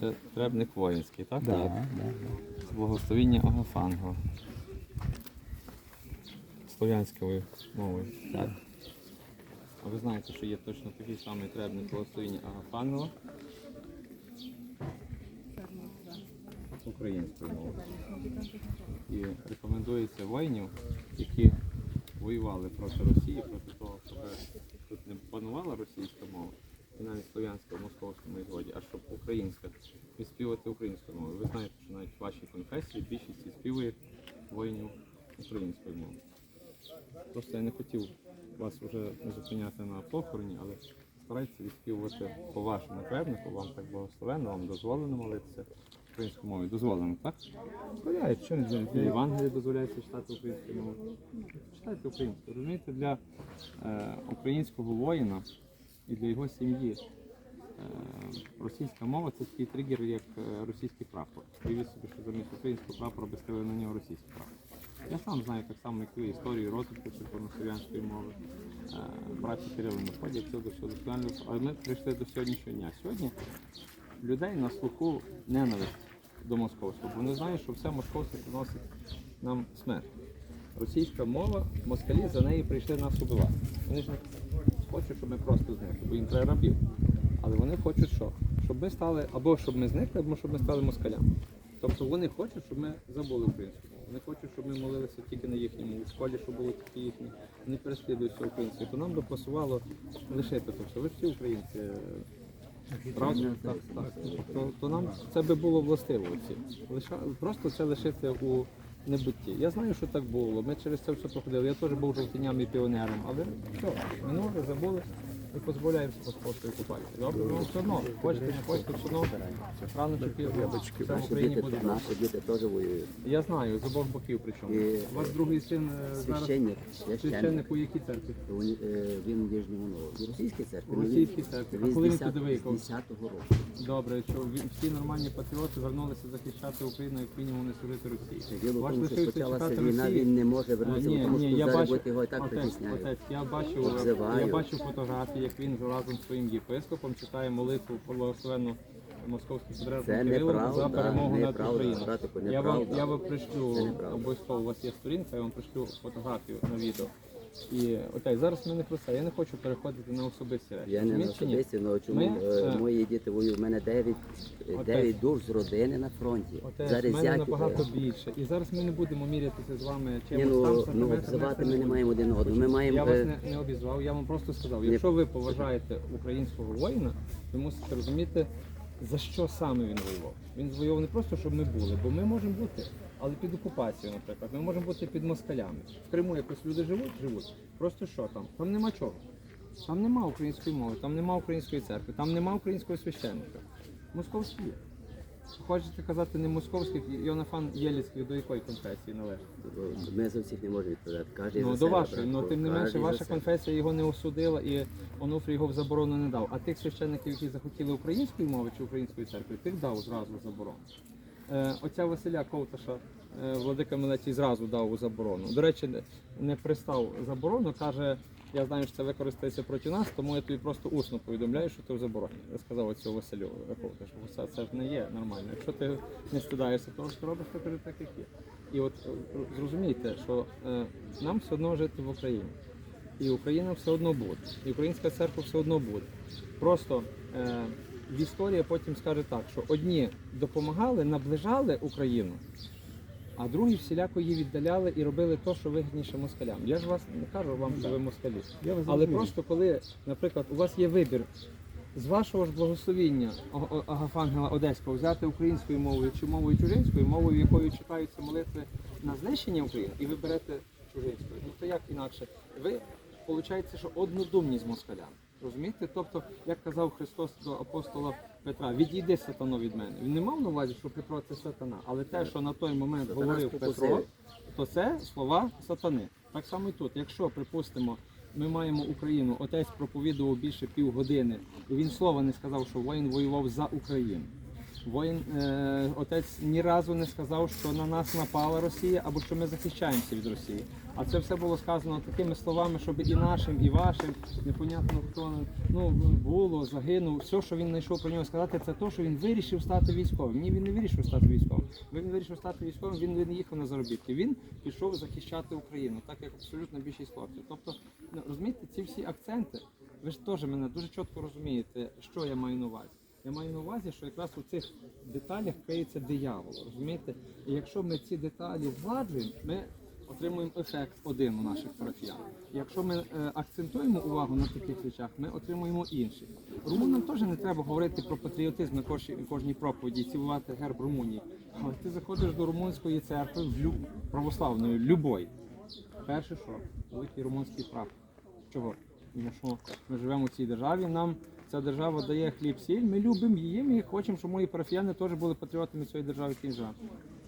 це требник воїнський, так? Да, да, да. З благословіння Агафангела. Слов'янською мовою. Так. А ви знаєте, що є точно такий самий требник благословіння Агафангела? Українською мовою. І рекомендується воїнів, які воювали проти Росії, проти того, щоб тут не панувала російська мова, і навіть слов'янська в московському згоді, а щоб українська, відспівати українською мовою. Ви знаєте, що навіть в вашій конфесії більшість співає воїнів українською мовою. Просто я не хотів вас вже зупиняти на похороні, але старайтеся відспівувати по вашому певнику, вам так благословенно, вам дозволено молитися українською мовою. Дозволено, так? Дозволяють, що не дозволяють? Для Євангелія дозволяється читати українською мовою. Читайте українською. Розумієте, для е, українського воїна і для його сім'ї е, російська мова це такий тригер, як е, російський прапор. Уявіть собі, що замість українського прапора безставили на нього російський прапор. Я сам знаю так само, як ви історію розвитку церковнослов'янської мови. Е, Браті Кирило Мефодій, всюди, всюди, всюди. Але ми прийшли до сьогоднішнього дня. Сьогодні людей на слуху ненависть до московського. Вони знають, що все московське приносить нам смерть. Російська мова, москалі за неї прийшли нас убивати. Вони ж не хочуть, щоб ми просто зникли, бо їм треба рабів. Але вони хочуть що? Щоб ми стали, або щоб ми зникли, або щоб ми стали москалями. Тобто вони хочуть, щоб ми забули українську мову. Вони хочуть, щоб ми молилися тільки на їхньому у школі, щоб було тільки їхнє. Вони переслідують все українське. То нам би пасувало лишити то все. Ви ж всі українці. Е, Так, так. То, то нам це би було властиво. Ці. Лиша, просто це лишити у небутті. Я знаю, що так було. Ми через це все проходили. Я теж був жовтиням і піонером, але все, минуле, забули і позбавляємося московської окупації. Добре, ну все одно, хочете, не хочете, все одно рано чи пізно все в Україні буде. наші діти теж воюють. Я знаю, з обох боків причому. І- У вас другий син е, зараз Священник, священник. священник у якій церкві? Він, е, він в Нижньому Новому. В російській церкві. В російській церкві. А Він з коли він 10 туди виїхав? З 10-го року. Добре, що всі нормальні патріоти вернулися захищати Україну, як мінімум не служити Росії. Діло в Ваш тому, що лишився почалася чекати війна, Росії. він не може А, вернутися, ні, тому ні, що я зараз бачу, будуть його і так отець, притісняють. отець, я бачу, я бачу фотографії, як він разом з своїм єпископом читає молитву благословенну московську Це патріарху за перемогу над Україною. Я вам, я вам пришлю обов'язково. У вас є сторінка, я вам пришлю фотографію на відео. І отець, зараз ми не про це. Я не хочу переходити на особисті речі. Я не на особисті, але чому Ми, е, е, мої діти воюють? У мене 9, Отець. 9 душ з родини на фронті. Отець, Зараз в мене зяки, набагато е, більше. І зараз ми не будемо мірятися з вами Ні, чимось там ну, ну сантиметр, обзивати ми не маємо один одного. Ми маємо Я вас е, не, не обізвав, я вам просто сказав, якщо ви поважаєте українського воїна, ви мусите розуміти, за що саме він воював. Він воював не просто, щоб ми були, бо ми можемо бути, але під окупацією, наприклад. Ми можемо бути під москалями. В Криму якось люди живуть, живуть. Просто що там? Там нема чого. Там нема української мови, там нема української церкви, там нема українського священника. Московський є. Хочете казати не московський, Йонафан Єліцький до якої конфесії належить? ми за всіх не можемо відповідати. Кожен Ну за до вашої, братко, ну тим не менше, ваша конфесія його не осудила і Онуфрій його в заборону не дав. А тих священників, які захотіли української мови чи української церкви, тих дав зразу заборону. Е, отця Василя Ковташа е, владика Мелетій зразу дав у заборону. До речі, не- пристав заборону, каже, я знаю, що це використається проти нас, тому я тобі просто усно повідомляю, що ти в забороні. Я сказав оцю Василю Ковташу, це, це ж не є нормально. Якщо ти не стидаєшся того, що робиш, то кажи так, як є. І от е, зрозумійте, що нам все одно жити в Україні. І Україна все одно буде, і українська церква все одно буде. Просто е, в історії потім скаже так, що одні допомагали, наближали Україну, а другі всіляко її віддаляли і робили те, що вигідніше москалям. Я ж вас не кажу вам, що ви москалі. Але просто коли, наприклад, у вас є вибір з вашого ж благословіння Агафангела Одеського взяти українською мовою чи мовою чужинською, мовою, якою читаються молитви на знищення України, і ви берете чужинською. Ну то як інакше? Ви виходить, що однодумні з москалями. Розумієте? Тобто, як казав Христос до апостола Петра, відійди сатано від мене. Він не мав на увазі, що Петро це сатана, але те, що на той момент говорив. Петро, то це слова сатани. Так само і тут. Якщо, припустимо, ми маємо Україну, отець проповідував більше півгодини, і він слова не сказав, що воїн воював за Україну. Воїн, е, отець ні разу не сказав, що на нас напала Росія або що ми захищаємося від Росії. А це все було сказано такими словами, щоб і нашим, і вашим, непонятно хто ну, було, загинув. Все, що він знайшов про нього сказати, це те, що він вирішив стати військовим. Ні, він не вирішив стати військовим. Він вирішив стати військовим, він не їхав на заробітки. Він пішов захищати Україну, так як абсолютно більшість хлопців. Тобто, ну, розумієте, ці всі акценти, ви ж теж мене дуже чітко розумієте, що я маю на увазі. Я маю на увазі, що якраз у цих деталях криється диявол. Розумієте? І якщо ми ці деталі згладжуємо, ми отримуємо ефект один у наших парафіян. Якщо ми е, акцентуємо увагу на таких речах, ми отримуємо інший. Румунам теж не треба говорити про патріотизм на кожній, кожній проповіді, цілувати герб Румунії. Але ти заходиш до румунської церкви в лю... православної, любої. Перше що? Великий румунський прапор. Чого? Тому що ми живемо в цій державі, нам ця держава дає хліб сіль, ми любимо її, ми хочемо, щоб мої парафіяни теж були патріотами цієї держави, кінжа.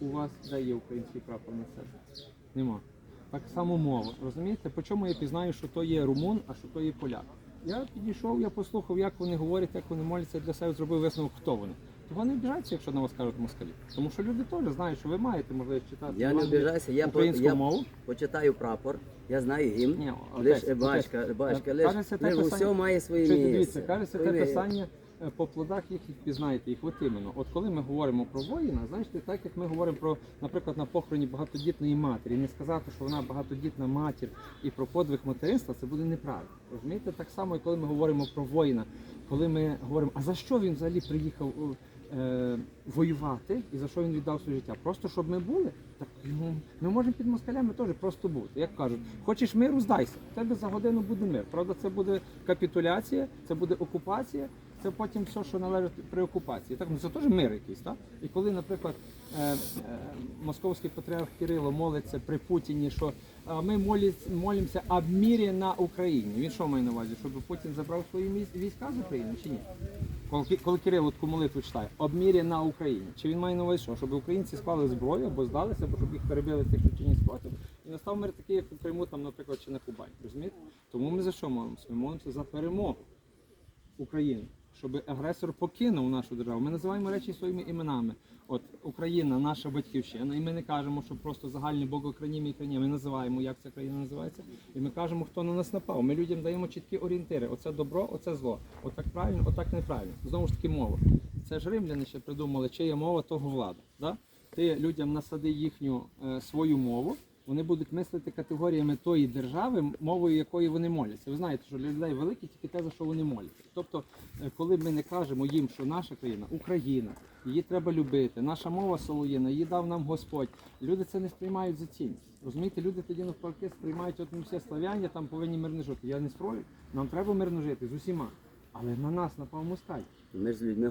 У вас де є український прапор на себе? Нема. Так само мова. Розумієте, по чому я пізнаю, що то є румун, а що то є поляк? Я підійшов, я послухав, як вони говорять, як вони моляться для себе, зробив висновок, хто вони. Того не обіжайтеся, якщо на вас кажуть москалі. Тому що люди теж знають, що ви маєте можливість читати Я не обіжаюся, я, по, українську я мову. почитаю прапор, я знаю гімн. Ні, Лиш, отець, бачка, бачка, е, лиш, каже святе лиш писання- усе має своє місце. Дивіться, каже святе Своє- писання е, по плодах їх і пізнаєте їх. От іменно. От коли ми говоримо про воїна, знаєте, так як ми говоримо про, наприклад, на похороні багатодітної матері, не сказати, що вона багатодітна матір і про подвиг материнства, це буде неправильно. Розумієте, так само, і коли ми говоримо про воїна, коли ми говоримо, а за що він взагалі приїхав е, воювати і за що він віддав своє життя? Просто щоб ми були, так ну, ми можемо під москалями теж просто бути. Як кажуть, хочеш миру, здайся. У тебе за годину буде мир. Правда, це буде капітуляція, це буде окупація. Це потім все, що належить при окупації. Так, ну це теж мир якийсь, так? І коли, наприклад, е, е, московський патріарх Кирило молиться при Путіні, що е, ми молимося об мірі на Україні. Він що має на увазі? Щоб Путін забрав свої війська з України чи ні? Коли, коли Кирило таку молитву читає, обмірі на Україні. Чи він має на увазі що? Щоб українці склали зброю або здалися, або щоб їх перебили тих, що чинять спротив. І настав мир такий, як у там, наприклад, чи на Кубані. Розумієте? Тому ми за що молимося? Ми молимося за перемогу. України, щоб агресор покинув нашу державу. Ми називаємо речі своїми іменами. От Україна, наша батьківщина, і ми не кажемо, що просто загальний Бог України і країні. Ми називаємо, як ця країна називається, і ми кажемо, хто на нас напав. Ми людям даємо чіткі орієнтири. Оце добро, оце зло. Отак правильно, отак неправильно. Знову ж таки, мова. Це ж римляни ще придумали, чия мова, того влада. Да? Ти людям насади їхню е, свою мову. Вони будуть мислити категоріями тої держави, мовою якої вони моляться. Ви знаєте, що для людей великі тільки те, за що вони моляться. Тобто, е, коли ми не кажемо їм, що наша країна Україна, її треба любити, наша мова солов'їна, її дав нам Господь. Люди це не сприймають за цінність. Розумієте, люди тоді навпаки сприймають, от ми всі слав'яні там повинні мирно жити. Я не спорю, нам треба мирно жити з усіма. Але на нас напав москаль. Ми ж з людьми